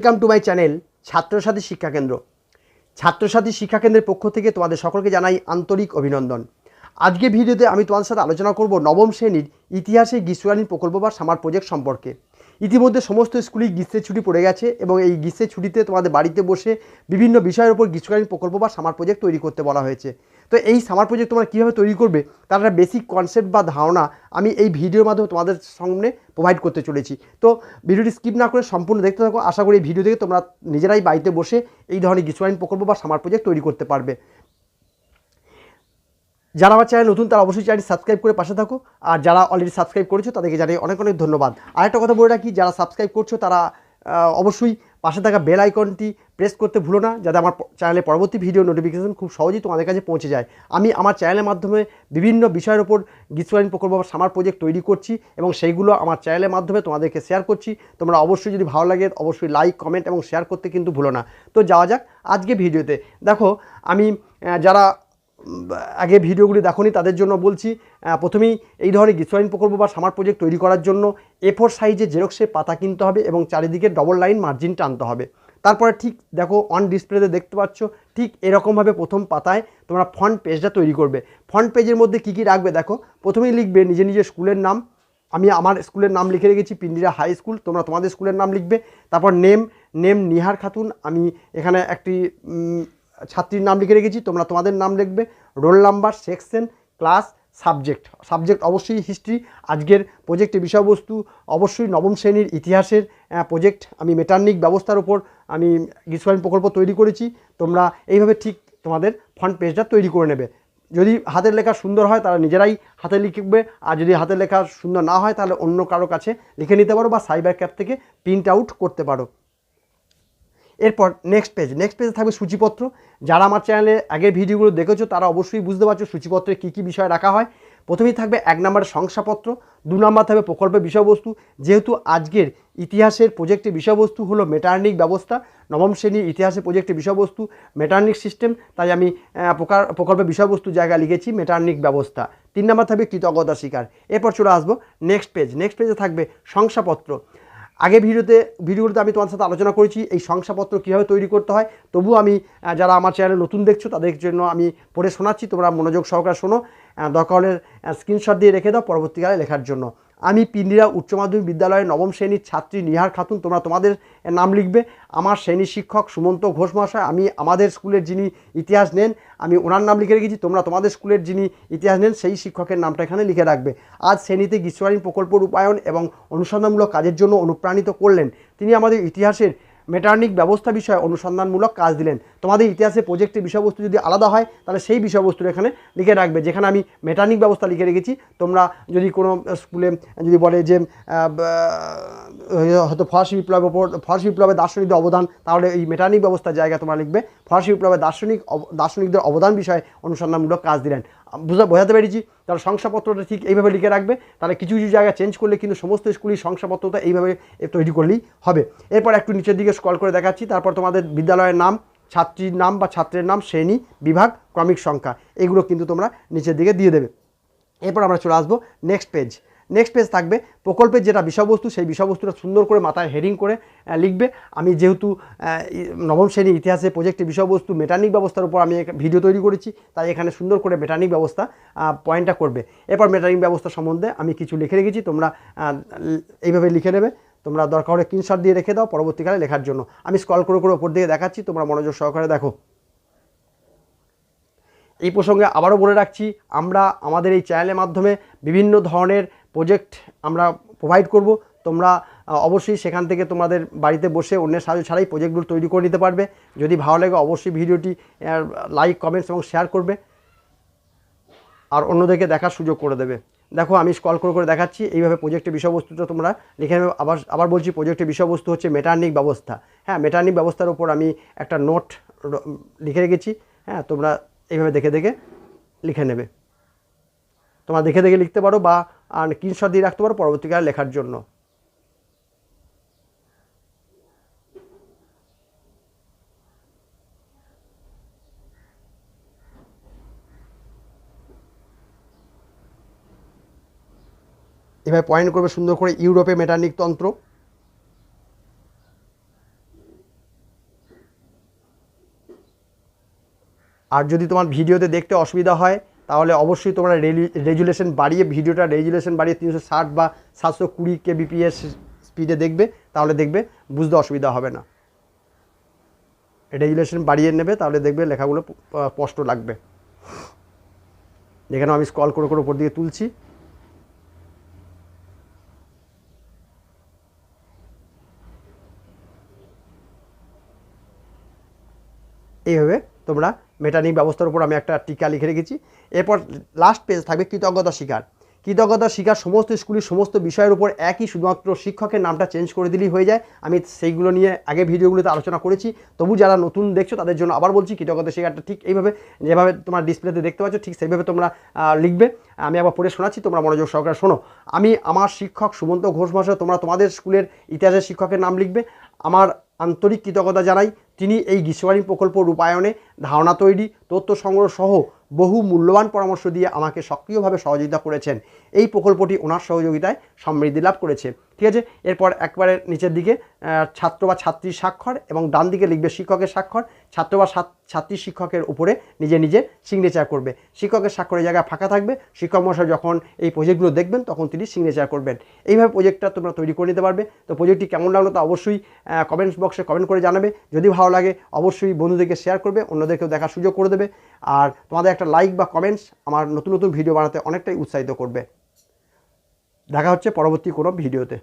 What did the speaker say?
Welcome to my channel Chhatrasathi Shikshakendra Chhatrasathi শিক্ষাকেন্দ্রের পক্ষ থেকে তোমাদের সকলকে জানাই আন্তরিক অভিনন্দন। আজকে ভিডিওতে আমি তোমাদের সাথে আলোচনা করব নবম শ্রেণির ইতিহাসে গ্রীষ্মকালীন প্রকল্প বা সামার প্রজেক্ট সম্পর্কে। ইতিমধ্যে সমস্ত স্কুলেই গ্রীষ্মের ছুটি পড়ে গেছে এবং এই গ্রীষ্মের ছুটিতে তোমাদের বাড়িতে বসে বিভিন্ন বিষয়ের উপর গ্রীষ্মকালীন প্রকল্প বা সামার প্রজেক্ট তৈরি করতে বলা হয়েছে। তো এই সামার প্রজেক্ট তোমরা কীভাবে তৈরি করবে, তার একটা বেসিক কনসেপ্ট বা ধারণা আমি এই ভিডিওর মাধ্যমে তোমাদের সামনে প্রোভাইড করতে চলেছি। তো ভিডিওটি স্কিপ না করে সম্পূর্ণ দেখতে থাকো, আশা করি এই ভিডিও থেকে তোমরা নিজেরাই বাড়িতে বসে এই ধরনের গ্রীষ্মকালীন প্রকল্প বা সামার প্রজেক্ট তৈরি করতে পারবে। যারা আমার চ্যানেল নতুন, তারা অবশ্যই চ্যানেল সাবস্ক্রাইব করে পাশে থাকো, আর যারা অলরেডি সাবস্ক্রাইব করেছ, তাদেরকে জানাই অনেক অনেক ধন্যবাদ। আরেকটা কথা বলে রাখি, যারা সাবস্ক্রাইব করছ, তারা অবশ্যই পাশে থাকা বেল আইকনটি প্রেস করতে ভুলো না, যাতে আমার চ্যানেলে পরবর্তী ভিডিও নোটিফিকেশন খুব সহজেই তোমাদের কাছে পৌঁছে যায়। আমি আমার চ্যানেলের মাধ্যমে বিভিন্ন বিষয়ের ওপর গ্রীষ্মকালীন প্রকল্প বা সামার প্রজেক্ট তৈরি করছি এবং সেইগুলো আমার চ্যানেলের মাধ্যমে তোমাদেরকে শেয়ার করছি। তোমরা অবশ্যই যদি ভালো লাগে, অবশ্যই লাইক কমেন্ট এবং শেয়ার করতে কিন্তু ভুলো না। তো যাওয়া যাক আজকে ভিডিওতে দেখো, আমি যারা আগে ভিডিওগুলি দেখোনি তাদের জন্য বলছি প্রথমেই এই ধরনের গ্রীষ্মকালীন প্রকল্প বা সামার প্রজেক্ট তৈরি করার জন্য এ ফোর সাইজে জেরক্সের পাতা কিনতে হবে এবং চারিদিকে ডবল লাইন মার্জিন টানতে হবে। তারপরে ঠিক দেখো অন ডিসপ্লেতে দেখতে পাচ্ছ, ঠিক এরকমভাবে প্রথম পাতায় তোমরা ফ্রন্ট পেজটা তৈরি করবে। ফ্রন্ট পেজের মধ্যে কী কী রাখবে দেখো, প্রথমেই লিখবে নিজে নিজের স্কুলের নাম। আমি আমার স্কুলের নাম লিখে রেখেছি, পিন্ডিরা হাই স্কুল তোমরা তোমাদের স্কুলের নাম লিখবে। তারপর নেম নেম নিহার খাতুন, আমি এখানে একটি ছাত্রীর নাম লিখে রেখেছি, তোমরা তোমাদের নাম লিখবে। Roll number section class subject subject অবশ্যই হিস্ট্রি আজকের প্রজেক্টের বিষয়বস্তু, অবশ্যই নবম শ্রেণির ইতিহাসের প্রজেক্ট আমি মেটার্নিক ব্যবস্থার উপর আমি গ্রীষ্মকালীন প্রকল্প তৈরি করেছি, তোমরা এইভাবে ঠিক তোমাদের ফ্রন্ট পেজটা তৈরি করে নেবে। যদি হাতের লেখা সুন্দর হয় তারা নিজেরাই হাতে লিখবে, আর যদি হাতের লেখা সুন্দর না হয়, তাহলে অন্য কারও কাছে লিখে নিতে পারো বা সাইবার ক্যাপ থেকে প্রিন্ট আউট করতে পারো। এরপর নেক্সট পেজ নেক্সট পেজে থাকবে সূচিপত্র। যারা আমার চ্যানেলে আগের ভিডিওগুলো দেখেছ, তারা অবশ্যই বুঝতে পারছ সূচিপত্রে কী কী বিষয় রাখা হয়। প্রথমেই থাকবে এক নম্বর শংসাপত্র, দু নম্বর থাকবে প্রকল্পের বিষয়বস্তু। যেহেতু আজকের ইতিহাসের প্রজেক্টের বিষয়বস্তু হলো মেটার্নিক ব্যবস্থা, নবম শ্রেণির ইতিহাসের প্রজেক্টের বিষয়বস্তু, মেটার্নিক সিস্টেম, তাই আমি প্রকার, প্রকল্পের বিষয়বস্তু জায়গা লিখেছি, মেটার্নিক ব্যবস্থা। তিন নম্বর থাকবে কৃতজ্ঞতা স্বীকার। এরপর চলে আসব নেক্সট পেজ নেক্সট পেজে থাকবে শংসাপত্র। আগে ভিডিওতে, ভিডিওগুলোতে আমি তোমার সাথে আলোচনা করেছি এই শংসাপত্র কীভাবে তৈরি করতে হয়। তবু আমি যারা আমার চ্যানেলে নতুন দেখছ, তাদের জন্য আমি পড়ে শোনাচ্ছি। তোমরা মনোযোগ সহকারে শোনো। দরকার হলে স্ক্রিনশট দিয়ে রেখে দাও পরবর্তীকালে লেখার জন্য। আমি পিন্ডিরা উচ্চ মাধ্যমিক বিদ্যালয়ের নবম শ্রেণির ছাত্রী নিহার খাতুন, তোমরা তোমাদের নাম লিখবে। আমার শ্রেণি শিক্ষক সুমন্ত ঘোষ মহাশয়, আমি আমাদের স্কুলের যিনি ইতিহাস নেন, আমি ওনার নাম লিখে রেখেছি, তোমরা তোমাদের স্কুলের যিনি ইতিহাস নেন, সেই শিক্ষকের নামটা এখানে লিখে রাখবে। আজ শ্রেণীতে গ্রীষ্মকালীন প্রকল্প রূপায়ণ এবং অনুসন্ধানমূলক কাজের জন্য অনুপ্রাণিত করলেন। তিনি আমাদের ইতিহাসের মেটার্নিক ব্যবস্থা বিষয়ে অনুসন্ধানমূলক কাজ দিলেন। তোমাদের ইতিহাসে প্রজেক্টের বিষয়বস্তু যদি আলাদা হয়, তাহলে সেই বিষয়বস্তুটা এখানে লিখে রাখবে, যেখানে আমি মেটার্নিক ব্যবস্থা লিখে রেখেছি। তোমরা যদি কোনো স্কুলে যদি বলে যে হয়তো ফরাসি বিপ্লবের ওপর, ফরাসি বিপ্লবের দার্শনিকদের অবদান, তাহলে এই মেটার্নিক ব্যবস্থার জায়গায় তোমরা লিখবে। ফরাসি বিপ্লবের দার্শনিক দার্শনিকদের অবদান বিষয়ে অনুসন্ধানমূলক কাজ দিলেন। বুঝা বোঝাতে পেরেছি। তারা শংসাপত্রটা ঠিক এইভাবে লিখে রাখবে। তারা কিছু কিছু জায়গা চেঞ্জ করলে কিন্তু সমস্ত স্কুলই শংসাপত্রটা এইভাবে তৈরি করলেই হবে। এরপর একটু নিচের দিকে স্কল করে দেখাচ্ছি। তারপর তোমাদের বিদ্যালয়ের নাম, ছাত্রীর নাম বা ছাত্রের নাম, শ্রেণি, বিভাগ, ক্রমিক সংখ্যা, এগুলো কিন্তু তোমরা নিচের দিকে দিয়ে দেবে। এরপর আমরা চলে আসব নেক্সট পেজ নেক্সট পেজ থাকবে। প্রকল্পের যেটা বিষয়বস্তু, সেই বিষয়বস্তুটা সুন্দর করে মাথায় হেডিং করে লিখবে। আমি যেহেতু নবম শ্রেণির ইতিহাসে প্রজেক্টের বিষয়বস্তু মেটানিক ব্যবস্থার উপর আমি ভিডিও তৈরি করেছি, তাই এখানে সুন্দর করে মেটানিক ব্যবস্থা পয়েন্টটা করবে। এরপর মেটানিক ব্যবস্থা সম্বন্ধে আমি কিছু লিখে রেখেছি, তোমরা এইভাবে লিখে নেবে। তোমরা দরকার হলে স্ক্রিনশট দিয়ে রেখে দাও পরবর্তীকালে লেখার জন্য। আমি স্কল করে করে ওপর দিকে দেখাচ্ছি, তোমরা মনোযোগ সহকারে দেখো। এই প্রসঙ্গে আবারও বলে রাখছি, আমরা আমাদের এই চ্যানেলের মাধ্যমে বিভিন্ন ধরনের প্রজেক্ট আমরা প্রোভাইড করব। তোমরা অবশ্যই সেখান থেকে তোমাদের বাড়িতে বসে অন্যের সাহায্য ছাড়াই প্রজেক্টগুলো তৈরি করে নিতে পারবে। যদি ভালো লাগে অবশ্যই ভিডিওটি লাইক কমেন্টস এবং শেয়ার করবে। আর অন্যদেরকে দেখার সুযোগ করে দেবে। দেখো, আমি স্কল করে করে দেখাচ্ছি। এইভাবে প্রজেক্টের বিষয়বস্তুটা তোমরা লিখে নেবে। আবার আবার বলছি প্রজেক্টের বিষয়বস্তু হচ্ছে মেটার্নিক ব্যবস্থা। হ্যাঁ মেটার্নিক ব্যবস্থার উপর আমি একটা নোট লিখে রেখেছি। হ্যাঁ তোমরা এইভাবে দেখে দেখে লিখে নেবে। তোমরা দেখে দেখে লিখতে পারো বা স্ক্রিনশট দিয়ে রাখতে পারো পরবর্তীকালে লেখার জন্য। এভাবে পয়েন্ট করবে সুন্দর করে ইউরোপে মেটানিক তন্ত্র। আর যদি তোমার ভিডিওতে দেখতে অসুবিধা হয় তাহলে অবশ্যই তোমরা রেজুলেশন বাড়িয়ে, ভিডিওটা রেজুলেশন বাড়িয়ে তিনশো ষাট বা সাতশো কুড়ি কেবিপিএস স্পিডে দেখবে, তাহলে দেখবে বুঝতে অসুবিধা হবে না। রেজুলেশন বাড়িয়ে নেবে, তাহলে দেখবে লেখাগুলো স্পষ্ট লাগবে। যেখানে আমি স্কল করে করে উপর দিকে তুলছি। এইভাবে তোমরা মেটানিক ব্যবস্থার উপর আমি একটা টিকা লিখে রেখেছি। এরপর লাস্ট পেজ থাকবে কৃতজ্ঞতা শিকার। কৃতজ্ঞতা শিকার সমস্ত স্কুলের সমস্ত বিষয়ের উপর একই শুধুমাত্র শিক্ষকের নামটা চেঞ্জ করে দিলেই হয়ে যায়। আমি সেইগুলো নিয়ে আগে ভিডিওগুলোতে আলোচনা করেছি। তবু যারা নতুন দেখছ, তাদের জন্য আবার বলছি, কৃতজ্ঞতা শিকারটা ঠিক এইভাবে, যেভাবে তোমার ডিসপ্লেতে দেখতে পাচ্ছ, ঠিক সেইভাবে তোমরা লিখবে। আমি আবার পড়ে শোনাচ্ছি, তোমরা মনোযোগ সহকারে শোনো। আমি আমার শিক্ষক সুমন্ত ঘোষ মহাশয়, তোমরা তোমাদের স্কুলের ইতিহাসের শিক্ষকের নাম লিখবে। আমার আন্তরিক কৃতজ্ঞতা জানাই। তিনি এই গ্রীষ্মকালীন প্রকল্প রূপায়ণে ধারণা তৈরি, তথ্য সংগ্রহ সহ বহু মূল্যবান পরামর্শ দিয়ে আমাকে সক্রিয়ভাবে সহযোগিতা করেছেন। এই প্রকল্পটি ওনার সহযোগিতায় সমৃদ্ধি লাভ করেছে। ঠিক আছে? এরপর একবারে নিচের দিকে ছাত্র বা ছাত্রীর স্বাক্ষর এবং ডান দিকে লিখবে শিক্ষকের স্বাক্ষর। ছাত্র বা ছাত- ছাত্রী শিক্ষকের উপরে নিজে নিজে সিগনেচার করবে। শিক্ষকের স্বাক্ষরের জায়গায় ফাঁকা থাকবে। শিক্ষক মশাই যখন এই প্রজেক্টগুলো দেখবেন, তখন তিনি সিগনেচার করবেন। এইভাবে প্রজেক্টটা তোমরা তৈরি করে নিতে পারবে। তো প্রজেক্টটি কেমন লাগল তা অবশ্যই কমেন্টস বক্সে কমেন্ট করে জানাবে। যদি ভালো লাগে, অবশ্যই বন্ধুদেরকে শেয়ার করবে। অন্যদেরকেও দেখার সুযোগ করে দেবে। আর তোমাদের একটা লাইক বা কমেন্টস আমার নতুন নতুন ভিডিও বানাতে অনেকটাই উৎসাহিত করবে। দেখা হচ্ছে পরবর্তী কোনো ভিডিওতে